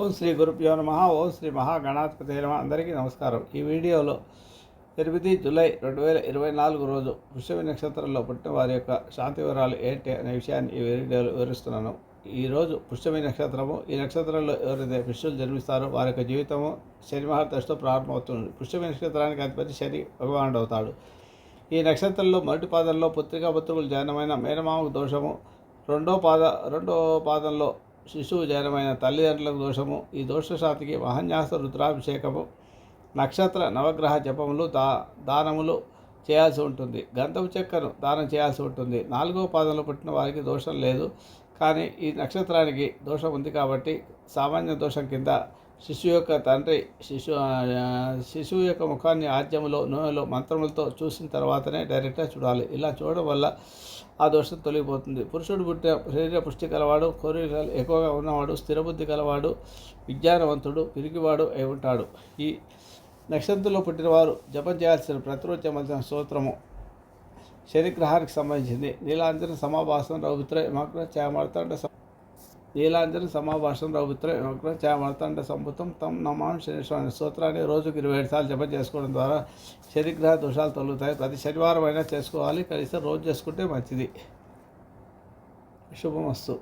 ఓం శ్రీ గురుభ్యో నమ. ఓం శ్రీ మహాగణాధిపతి నమ. అందరికీ నమస్కారం. ఈ వీడియోలో ఎనిమిది జూలై రెండు వేల ఇరవై నాలుగు రోజు వృషభి నక్షత్రంలో పుట్టిన వారి యొక్క శాంతి వివరాలు ఏంటి అనే విషయాన్ని ఈ వీడియోలో వివరిస్తున్నాను. ఈరోజు పుష్యమి నక్షత్రము. ఈ నక్షత్రంలో ఎవరైతే పుష్యులు జన్మిస్తారో వారి యొక్క జీవితము శని మహాదశతో ప్రారంభమవుతుంది. పుష్యమి నక్షత్రానికి అధిపతి శని భగవానుడు అవుతాడు. ఈ నక్షత్రంలో మొదటి పాదంలో పుత్రికా పుత్రులు జనమైన మేనమామకు దోషము. రెండో పాద రెండో పాదంలో శిశువు జనమైన తల్లిదండ్రులకు దోషము ఈ దోషశాతికి మహన్యాస రుద్రాభిషేకము నక్షత్ర నవగ్రహ జపములు దా దానములు చేయాల్సి ఉంటుంది. గంధపు చెక్కను దానం చేయాల్సి ఉంటుంది. నాలుగో పాదంలో పుట్టిన వారికి దోషం లేదు. కానీ ఈ నక్షత్రానికి దోషం ఉంది కాబట్టి సామాన్య దోషం కింద శిశువు యొక్క తండ్రి శిశు శిశువు యొక్క ముఖాన్ని ఆద్యములో నూనెలో మంత్రములతో చూసిన తర్వాతనే డైరెక్ట్గా చూడాలి. ఇలా చూడడం వల్ల ఆ దోషం తొలగిపోతుంది. పురుషుడు పుట్టిన శరీర పుష్టి కలవాడు కోరికలు ఎక్కువగా ఉన్నవాడు స్థిరబుద్ధి కలవాడు విజ్ఞానవంతుడు పిరిగివాడు అయి ఉంటాడు. ఈ నక్షత్రంలో పుట్టినవారు జపం చేయాల్సిన ప్రతిరోజు చేయవలసిన స్తోత్రము శనిగ్రహానికి సంబంధించింది. నీలాంజన సమాభాసం రౌద్ర మాకు చామర్తండ నీలాంజన సమాభాషం రౌపుత్ర యమగ్ర చామర్తండ సంభుతం తమ్ నమాం శనిశ్వర స్తోత్రాన్ని రోజుకి ఇరవై ఏడు సార్లు జపం చేసుకోవడం ద్వారా శనిగ్రహ దోషాలు తొలుగుతాయి. ప్రతి శనివారం అయినా చేసుకోవాలి. కనీసం రోజు చేసుకుంటే మంచిది. శుభమస్తు.